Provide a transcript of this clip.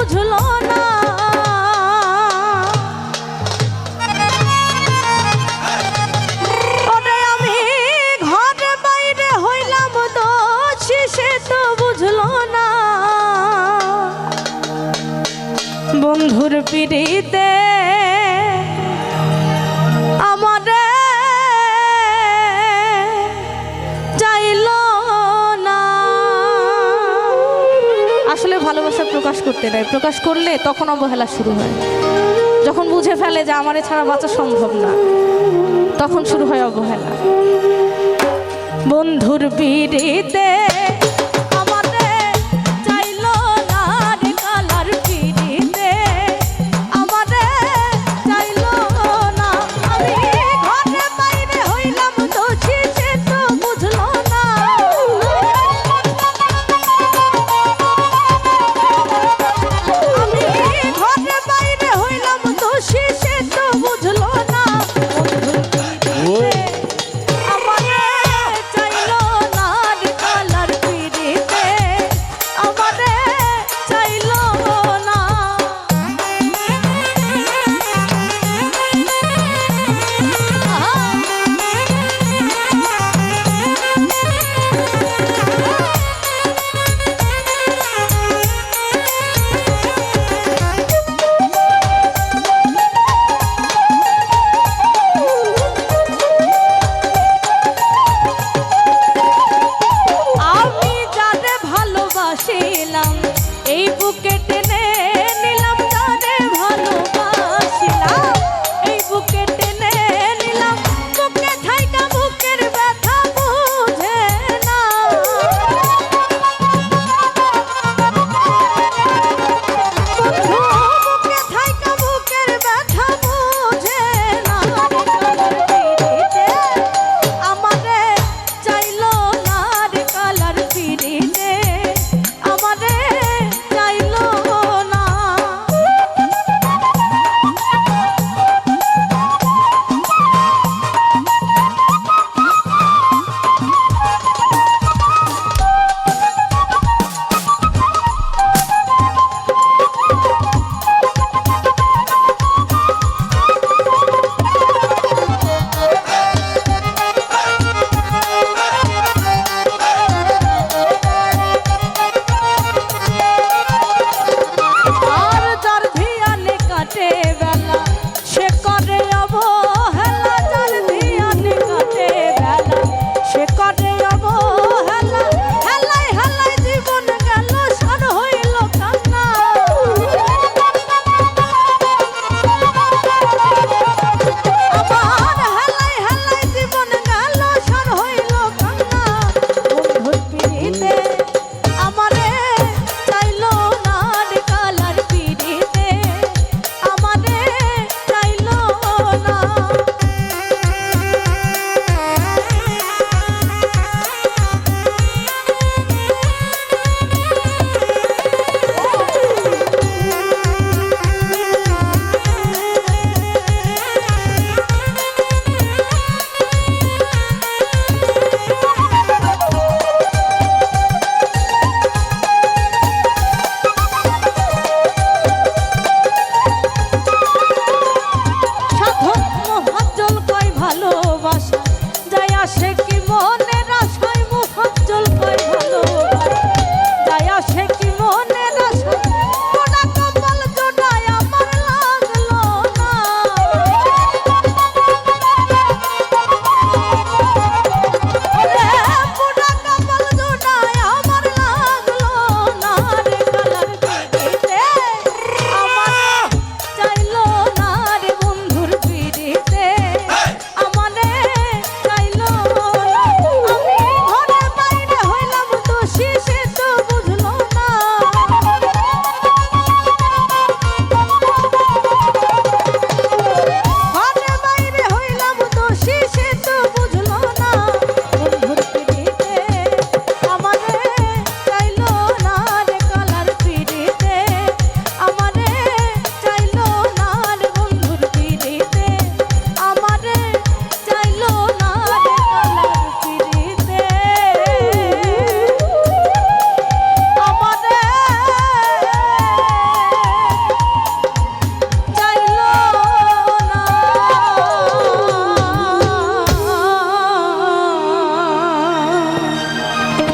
বুঝলো না। আমি বাইরে হইলাম সে তো বুঝলো না। বন্ধুর পিড়িতে প্রকাশ করতে দেয়। প্রকাশ করলে তখন অবহেলা শুরু হয়। যখন বুঝে ফেলে যে আমার ছাড়া বাঁচা সম্ভব না, তখন শুরু হয় অবহেলা। বন্ধুর পিড়িতে এই বুকে টেনে